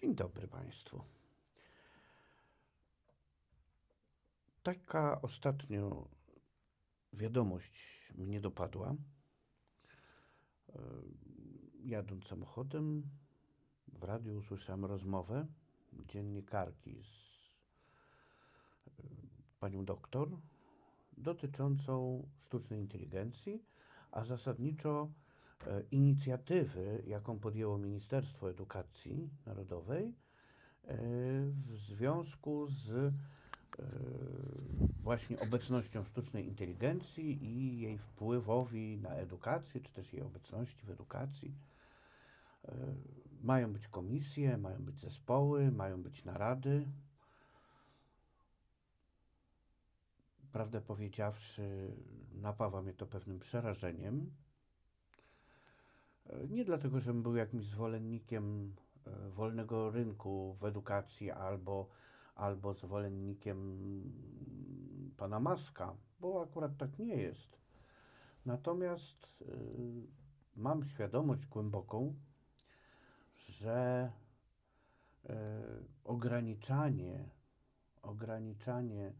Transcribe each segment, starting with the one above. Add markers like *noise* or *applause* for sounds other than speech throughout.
Dzień dobry Państwu. Taka ostatnio wiadomość mnie dopadła. E, Jadąc samochodem, w radiu usłyszałem rozmowę dziennikarki z e, panią doktor dotyczącą sztucznej inteligencji, a zasadniczo inicjatywy, jaką podjęło Ministerstwo Edukacji Narodowej e, w związku z e, właśnie obecnością sztucznej inteligencji i jej wpływowi na edukację, czy też jej obecności w edukacji. E, Mają być komisje, mają być zespoły, mają być narady. Prawdę powiedziawszy, napawa mnie to pewnym przerażeniem. E, Nie dlatego, żebym był jakimś zwolennikiem e, wolnego rynku w edukacji albo, albo zwolennikiem pana Maska, bo akurat tak nie jest. Natomiast y, mam świadomość głęboką, że y, ograniczanie, ograniczanie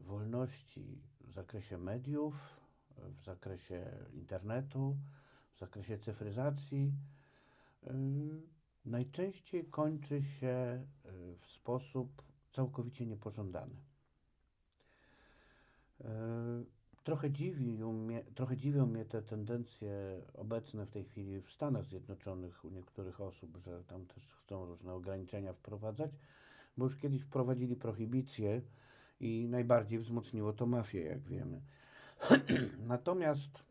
wolności w zakresie mediów, w zakresie internetu, w zakresie cyfryzacji y, najczęściej kończy się y, w sposób całkowicie niepożądany. Y, Trochę, mnie, trochę dziwią mnie te tendencje obecne w tej chwili w Stanach Zjednoczonych u niektórych osób, że tam też chcą różne ograniczenia wprowadzać, bo już kiedyś wprowadzili prohibicję i najbardziej wzmocniło to mafię, jak wiemy. *clears throat* Natomiast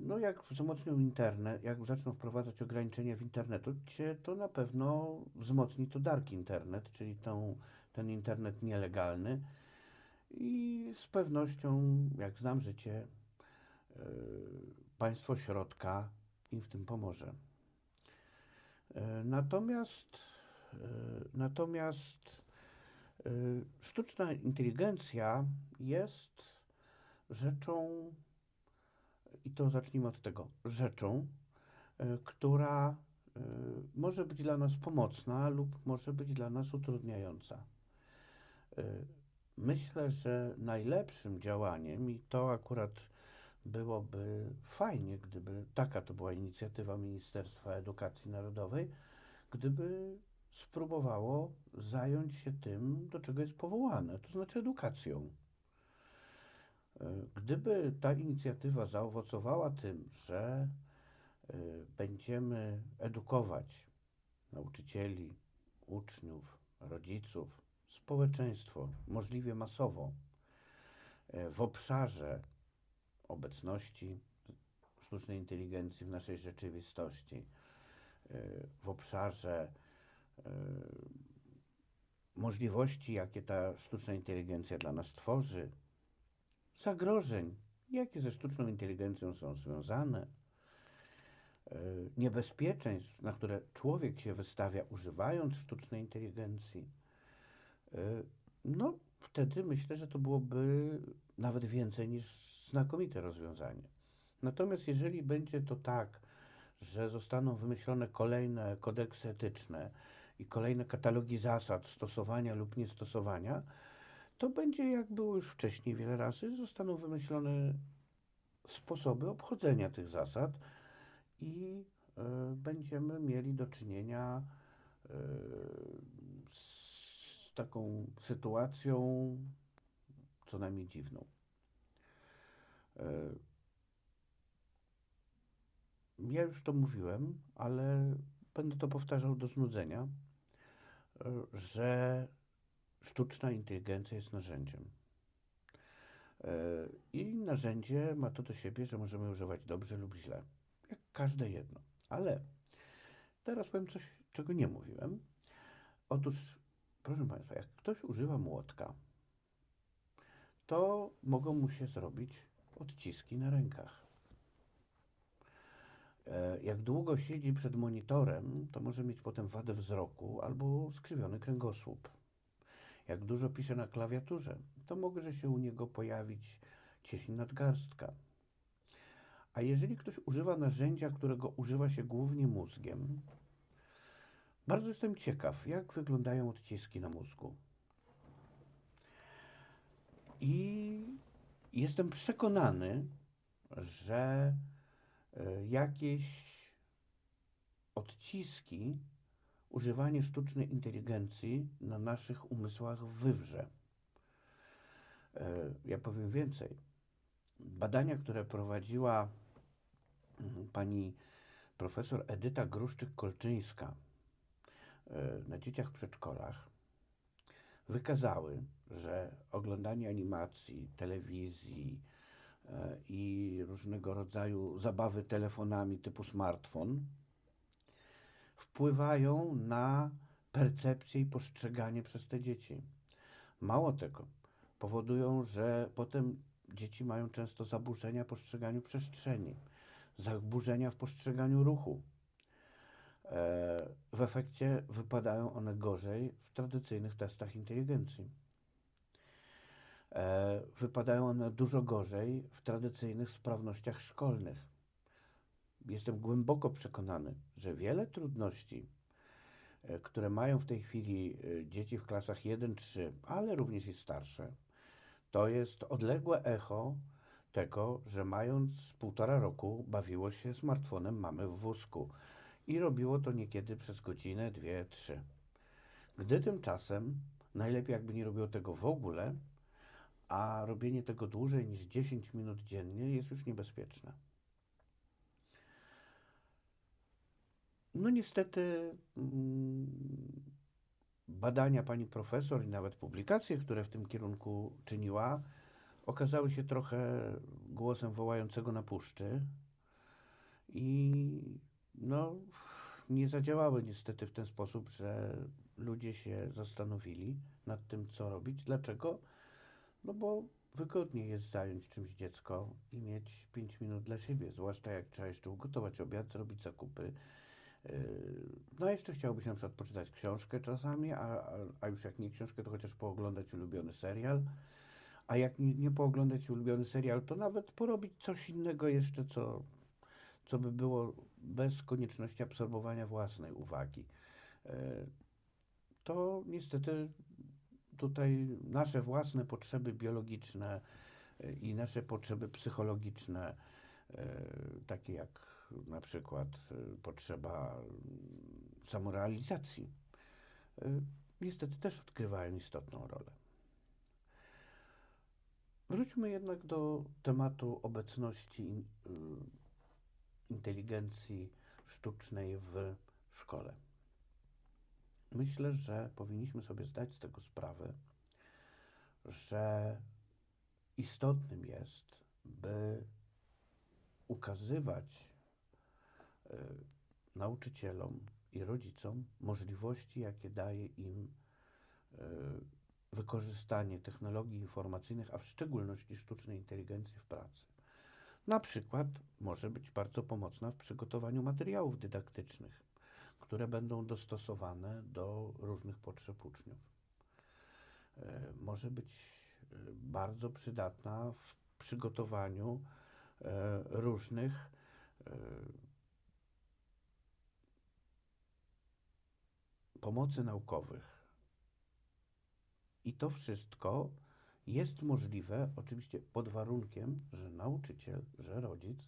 no jak wzmocnią internet, jak zaczną wprowadzać ograniczenia w internetu, to na pewno wzmocni to dark internet, czyli tą, ten internet nielegalny. I z pewnością, jak znam życie, y, państwo środka im w tym pomoże. Y, Natomiast, y, natomiast y, sztuczna inteligencja jest rzeczą, i to zacznijmy od tego, rzeczą, y, która y, może być dla nas pomocna lub może być dla nas utrudniająca. Y, Myślę, że najlepszym działaniem, i to akurat byłoby fajnie, gdyby taka to była inicjatywa Ministerstwa Edukacji Narodowej, gdyby spróbowało zająć się tym, do czego jest powołane, to znaczy edukacją. Y, Gdyby ta inicjatywa zaowocowała tym, że y, będziemy edukować nauczycieli, uczniów, rodziców, społeczeństwo możliwie masowo e, w obszarze obecności sztucznej inteligencji w naszej rzeczywistości, e, w obszarze możliwości, jakie ta sztuczna inteligencja dla nas tworzy, zagrożeń, jakie ze sztuczną inteligencją są związane, e, niebezpieczeństw, na które człowiek się wystawia używając sztucznej inteligencji, e, no wtedy myślę, że to byłoby nawet więcej niż znakomite rozwiązanie. Natomiast jeżeli będzie to tak, że zostaną wymyślone kolejne kodeksy etyczne i kolejne katalogi zasad stosowania lub niestosowania, to będzie jak było już wcześniej wiele razy, zostaną wymyślone sposoby obchodzenia tych zasad i e, będziemy mieli do czynienia e, z taką sytuacją co najmniej dziwną. E, Ja już to mówiłem, ale będę to powtarzał do znudzenia, że sztuczna inteligencja jest narzędziem. E, I narzędzie ma to do siebie, że możemy używać dobrze lub źle, jak każde jedno. Ale teraz powiem coś, czego nie mówiłem. Otóż, proszę Państwa, jak ktoś używa młotka, to mogą mu się zrobić odciski na rękach. E, Jak długo siedzi przed monitorem, to może mieć potem wadę wzroku albo skrzywiony kręgosłup. Jak dużo pisze na klawiaturze, to może się u niego pojawić cieśń nadgarstka. A jeżeli ktoś używa narzędzia, którego używa się głównie mózgiem, Bardzo jestem ciekaw, jak wyglądają odciski na mózgu. I jestem przekonany, że e, jakieś odciski, używanie sztucznej inteligencji na naszych umysłach wywrze. E, Ja powiem więcej. Badania, które prowadziła mm, pani profesor Edyta Gruszczyk-Kolczyńska e, na dzieciach w przedszkolach, wykazały, że oglądanie animacji, telewizji e, i różnego rodzaju zabawy telefonami typu smartfon wpływają na percepcję i postrzeganie przez te dzieci. Mało tego, powodują, że potem dzieci mają często zaburzenia w postrzeganiu przestrzeni, zaburzenia w postrzeganiu ruchu. E, W efekcie wypadają one gorzej w tradycyjnych testach inteligencji. E, Wypadają one dużo gorzej w tradycyjnych sprawnościach szkolnych. Jestem głęboko przekonany, że wiele trudności, e, które mają w tej chwili e, dzieci w klasach 1-3, ale również i starsze, to jest odległe echo tego, że mając półtora roku bawiło się smartfonem mamy w wózku i robiło to niekiedy przez godzinę, dwie, trzy. Gdy tymczasem najlepiej jakby nie robiło tego w ogóle, a robienie tego dłużej niż 10 minut dziennie jest już niebezpieczne. No niestety mm, badania pani profesor i nawet publikacje, które w tym kierunku czyniła, okazały się trochę głosem wołającego na puszczy i no nie zadziałały niestety w ten sposób, że ludzie się zastanowili nad tym, co robić. Dlaczego? No bo wygodniej jest zająć czymś dziecko i mieć 5 minut dla siebie, zwłaszcza jak trzeba jeszcze ugotować obiad, zrobić zakupy. Yy, No, jeszcze chciałby się na przykład poczytać książkę czasami, a, a, już jak nie książkę, to chociaż pooglądać ulubiony serial. A jak nie, nie pooglądać ulubiony serial, to nawet porobić coś innego jeszcze, co, co by było bez konieczności absorbowania własnej uwagi. Yy, To niestety tutaj nasze własne potrzeby biologiczne y, i nasze potrzeby psychologiczne, takie jak na przykład y, potrzeba mm, samorealizacji, y, niestety też odgrywają istotną rolę. Wróćmy jednak do tematu obecności y, inteligencji sztucznej w szkole. Myślę, że powinniśmy sobie zdać z tego sprawę, że istotnym jest, by ukazywać nauczycielom i rodzicom możliwości, jakie daje im y, wykorzystanie technologii informacyjnych, a w szczególności sztucznej inteligencji w pracy. Na przykład może być bardzo pomocna w przygotowaniu materiałów dydaktycznych, które będą dostosowane do różnych potrzeb uczniów. E, Może być e, bardzo przydatna w przygotowaniu e, różnych pomocy naukowych. I to wszystko jest możliwe, oczywiście pod warunkiem, że nauczyciel, że rodzic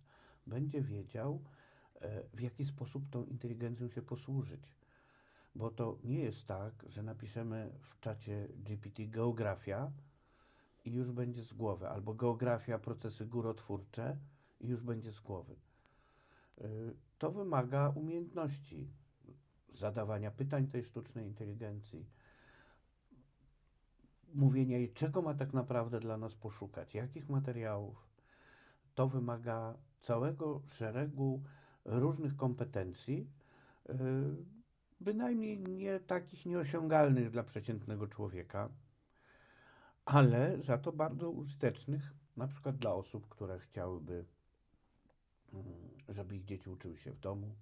będzie wiedział, e, w jaki sposób tą inteligencją się posłużyć. Bo to nie jest tak, że napiszemy w czacie GPT geografia i już będzie z głowy, albo geografia, procesy górotwórcze i już będzie z głowy. Y, To wymaga umiejętności zadawania pytań tej sztucznej inteligencji, mówienia jej, czego ma tak naprawdę dla nas poszukać, jakich materiałów. To wymaga całego szeregu różnych kompetencji, y, bynajmniej nie takich nieosiągalnych dla przeciętnego człowieka, ale za to bardzo użytecznych, na przykład dla osób, które chciałyby, mm, żeby ich dzieci uczyły się w domu.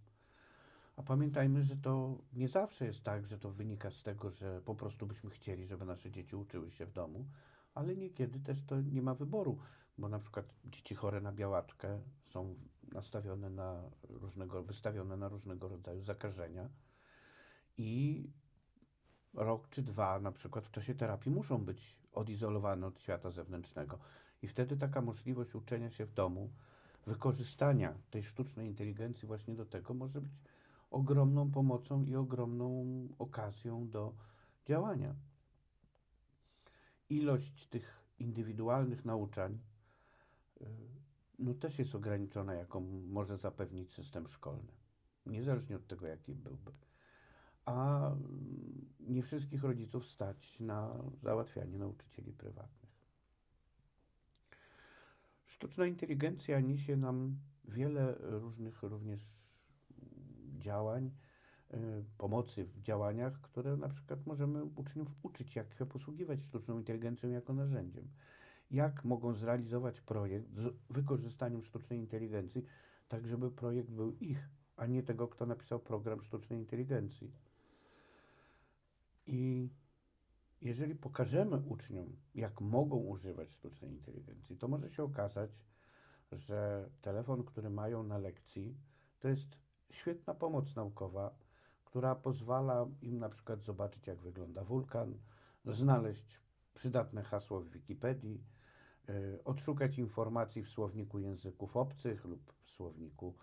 A pamiętajmy, że to nie zawsze jest tak, że to wynika z tego, że po prostu byśmy chcieli, żeby nasze dzieci uczyły się w domu, ale niekiedy też to nie ma wyboru, bo na przykład dzieci chore na białaczkę są nastawione na różnego, wystawione na różnego rodzaju zakażenia i rok czy dwa, na przykład w czasie terapii, muszą być odizolowane od świata zewnętrznego. I wtedy taka możliwość uczenia się w domu, wykorzystania tej sztucznej inteligencji właśnie do tego może być ogromną pomocą i ogromną okazją do działania. Ilość tych indywidualnych nauczań y, no też jest ograniczona, jaką może zapewnić system szkolny. Niezależnie od tego, jaki byłby. A mm, nie wszystkich rodziców stać na załatwianie nauczycieli prywatnych. Sztuczna inteligencja niesie nam wiele różnych również działań, y, pomocy w działaniach, które na przykład możemy uczniów uczyć, jak się posługiwać sztuczną inteligencją jako narzędziem. Jak mogą zrealizować projekt z wykorzystaniem sztucznej inteligencji, tak żeby projekt był ich, a nie tego, kto napisał program sztucznej inteligencji. I jeżeli pokażemy uczniom, jak mogą używać sztucznej inteligencji, to może się okazać, że telefon, który mają na lekcji, to jest świetna pomoc naukowa, która pozwala im na przykład zobaczyć, jak wygląda wulkan, znaleźć przydatne hasło w Wikipedii, y, odszukać informacji w słowniku języków obcych lub w słowniku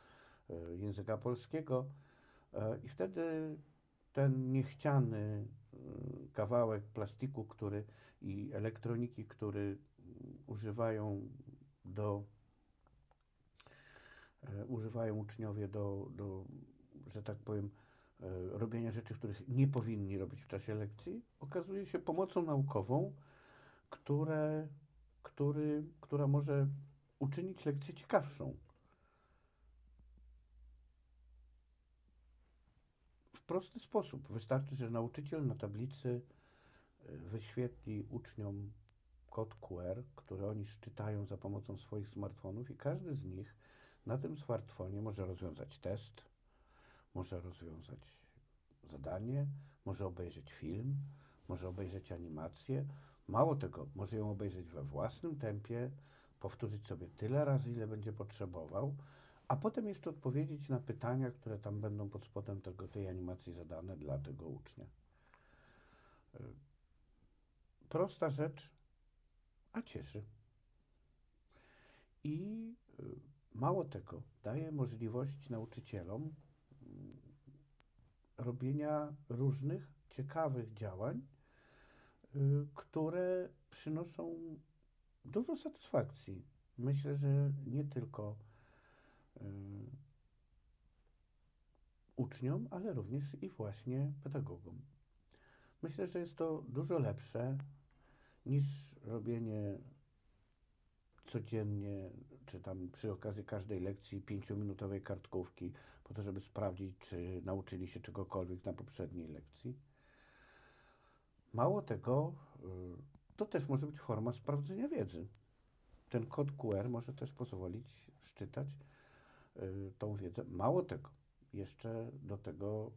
y, języka polskiego. Y, I wtedy ten niechciany kawałek plastiku, który i elektroniki, który mm, używają do e, używają uczniowie do, do, że tak powiem, e, robienia rzeczy, których nie powinni robić w czasie lekcji, okazuje się pomocą naukową, które, który, która może uczynić lekcję ciekawszą. w prosty sposób. Wystarczy, że nauczyciel na tablicy y, wyświetli uczniom kod QR, który oni szczytają za pomocą swoich smartfonów i każdy z nich na tym smartfonie może rozwiązać test, może rozwiązać zadanie, może obejrzeć film, może obejrzeć animację. Mało tego, może ją obejrzeć we własnym tempie, powtórzyć sobie tyle razy, ile będzie potrzebował, a potem jeszcze odpowiedzieć na pytania, które tam będą pod spodem tego, tej animacji zadane dla tego ucznia. Y, Prosta rzecz, a cieszy. I y, mało tego, daje możliwość nauczycielom mm, robienia różnych ciekawych działań, y, które przynoszą dużo satysfakcji. Myślę, że nie tylko y, uczniom, ale również i właśnie pedagogom. Myślę, że jest to dużo lepsze niż robienie codziennie, czy tam przy okazji każdej lekcji pięciominutowej kartkówki, po to, żeby sprawdzić, czy nauczyli się czegokolwiek na poprzedniej lekcji. Mało tego, y, to też może być forma sprawdzenia wiedzy. Ten kod QR może też pozwolić szczytać y, tą wiedzę. Mało tego, jeszcze do tego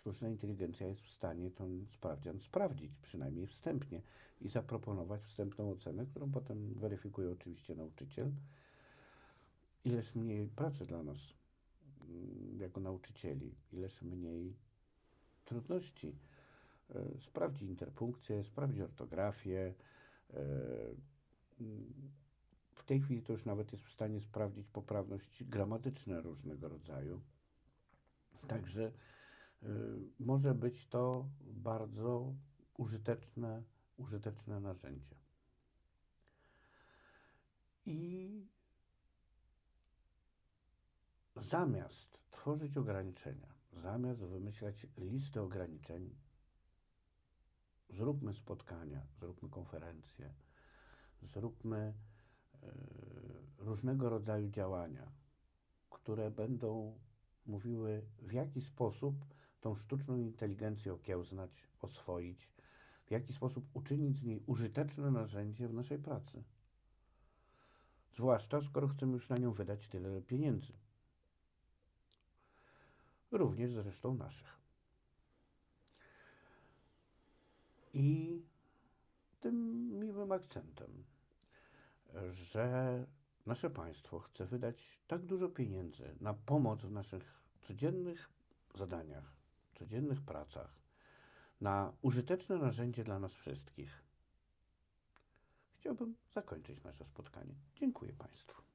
sztuczna inteligencja jest w stanie ten sprawdzian sprawdzić, przynajmniej wstępnie, i zaproponować wstępną ocenę, którą potem weryfikuje oczywiście nauczyciel. Ileż mniej pracy dla nas mm, jako nauczycieli, ileż mniej trudności. E, Sprawdzi interpunkcję, sprawdzi ortografię. e, mm, W tej chwili to już nawet jest w stanie sprawdzić poprawność gramatyczne różnego rodzaju. Także może być to bardzo użyteczne, użyteczne narzędzie. I zamiast tworzyć ograniczenia, zamiast wymyślać listy ograniczeń, zróbmy spotkania, zróbmy konferencje, zróbmy y, różnego rodzaju działania, które będą mówiły, w jaki sposób tą sztuczną inteligencję okiełznać, oswoić, w jaki sposób uczynić z niej użyteczne narzędzie w naszej pracy. Zwłaszcza skoro chcemy już na nią wydać tyle pieniędzy. Również zresztą naszych. I tym miłym akcentem, że nasze państwo chce wydać tak dużo pieniędzy na pomoc w naszych codziennych zadaniach, codziennych pracach na użyteczne narzędzie dla nas wszystkich, chciałbym zakończyć nasze spotkanie. Dziękuję Państwu.